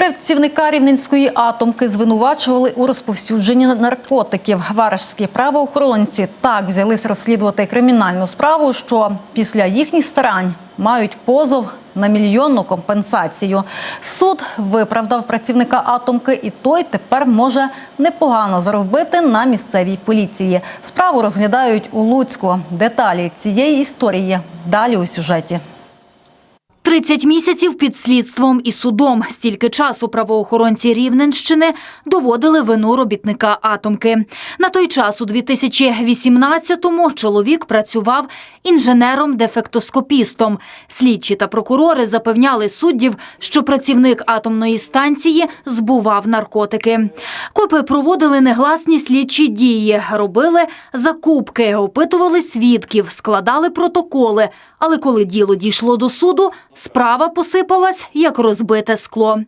Працівника рівненської атомки звинувачували у розповсюдженні наркотиків. Варежські правоохоронці так взялись розслідувати кримінальну справу, що після їхніх старань мають позов на мільйонну компенсацію. Суд виправдав працівника атомки, і той тепер може непогано заробити на місцевій поліції. Справу розглядають у Луцьку. Деталі цієї історії далі у сюжеті. 30 місяців під слідством і судом. Стільки часу правоохоронці Рівненщини доводили вину робітника атомки. На той час, у 2018-му, чоловік працював інженером-дефектоскопістом. Слідчі та прокурори запевняли суддів, що працівник атомної станції збував наркотики. Копи проводили негласні слідчі дії, робили закупки, опитували свідків, складали протоколи. Але коли діло дійшло до суду, справа посипалась як розбите скло.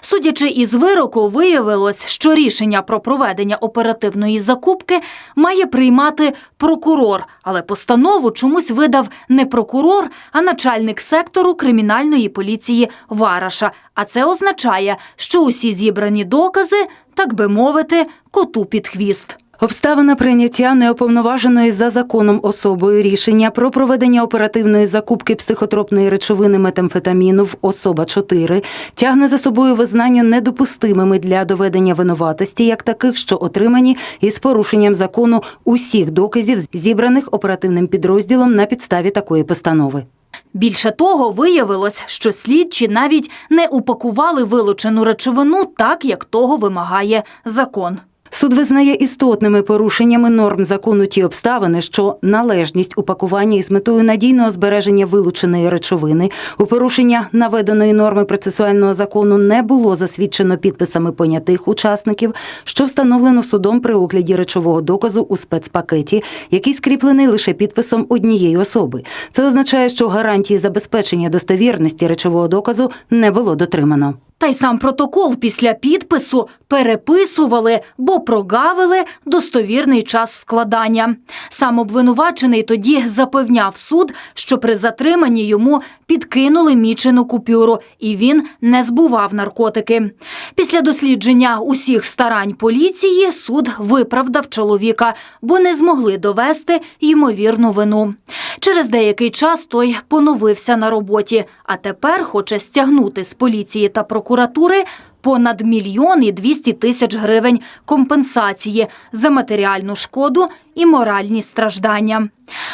Судячи із вироку, виявилось, що рішення про проведення оперативної закупки має приймати прокурор, але постанову чомусь видав не прокурор, а начальник сектору кримінальної поліції Вараша. А це означає, що усі зібрані докази, так би мовити, коту під хвіст. Обставина прийняття неуповноваженої за законом особою рішення про проведення оперативної закупки психотропної речовини метамфетаміну в особа 4 тягне за собою визнання недопустимими для доведення винуватості, як таких, що отримані із порушенням закону усіх доказів, зібраних оперативним підрозділом на підставі такої постанови. Більше того, виявилось, що слідчі навіть не упакували вилучену речовину так, як того вимагає закон. Суд визнає істотними порушеннями норм закону ті обставини, що належність упакування із метою надійного збереження вилученої речовини у порушення наведеної норми процесуального закону не було засвідчено підписами понятих учасників, що встановлено судом при огляді речового доказу у спецпакеті, який скріплений лише підписом однієї особи. Це означає, що гарантії забезпечення достовірності речового доказу не було дотримано. Та й сам протокол після підпису переписували, бо прогавили достовірний час складання. Сам обвинувачений тоді запевняв суд, що при затриманні йому підкинули мічену купюру, і він не збував наркотики. Після дослідження усіх старань поліції суд виправдав чоловіка, бо не змогли довести ймовірну вину. Через деякий час той поновився на роботі, а тепер хоче стягнути з поліції та прокуратури понад мільйон і двісті тисяч гривень компенсації за матеріальну шкоду і моральні страждання.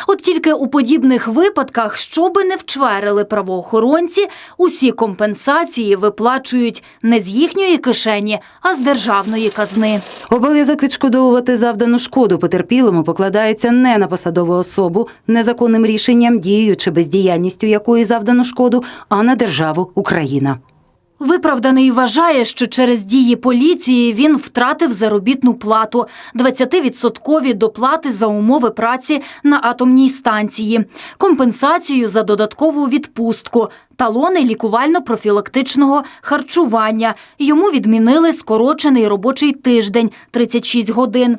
От тільки у подібних випадках, щоби не вчверили правоохоронці, усі компенсації виплачують не з їхньої кишені, а з державної казни. Обов'язок відшкодовувати завдану шкоду потерпілому покладається не на посадову особу незаконним рішенням, дією чи бездіяльністю якої завдану шкоду, а на державу Україна. Виправданий вважає, що через дії поліції він втратив заробітну плату, 20% доплати за умови праці на атомній станції, компенсацію за додаткову відпустку, талони лікувально-профілактичного харчування. Йому відмінили скорочений робочий тиждень 36 годин.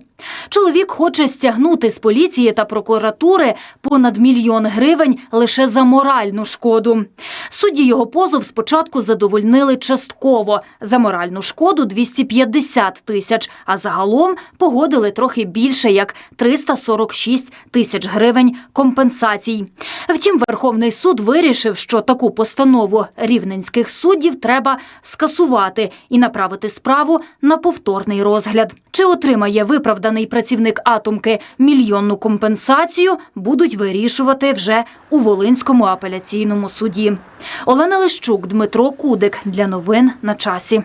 Чоловік хоче стягнути з поліції та прокуратури понад мільйон гривень лише за моральну шкоду. Судді його позов спочатку задовольнили частково. За моральну шкоду 250 тисяч, а загалом погодили трохи більше, як 346 тисяч гривень компенсацій. Втім, Верховний суд вирішив, що таку постанову рівненських суддів треба скасувати і направити справу на повторний розгляд. Чи отримає виправданий працівник атомки мільйонну компенсацію, будуть вирішувати вже у Волинському апеляційному суді. Олена Лищук, Дмитро Кудик для новин на часі.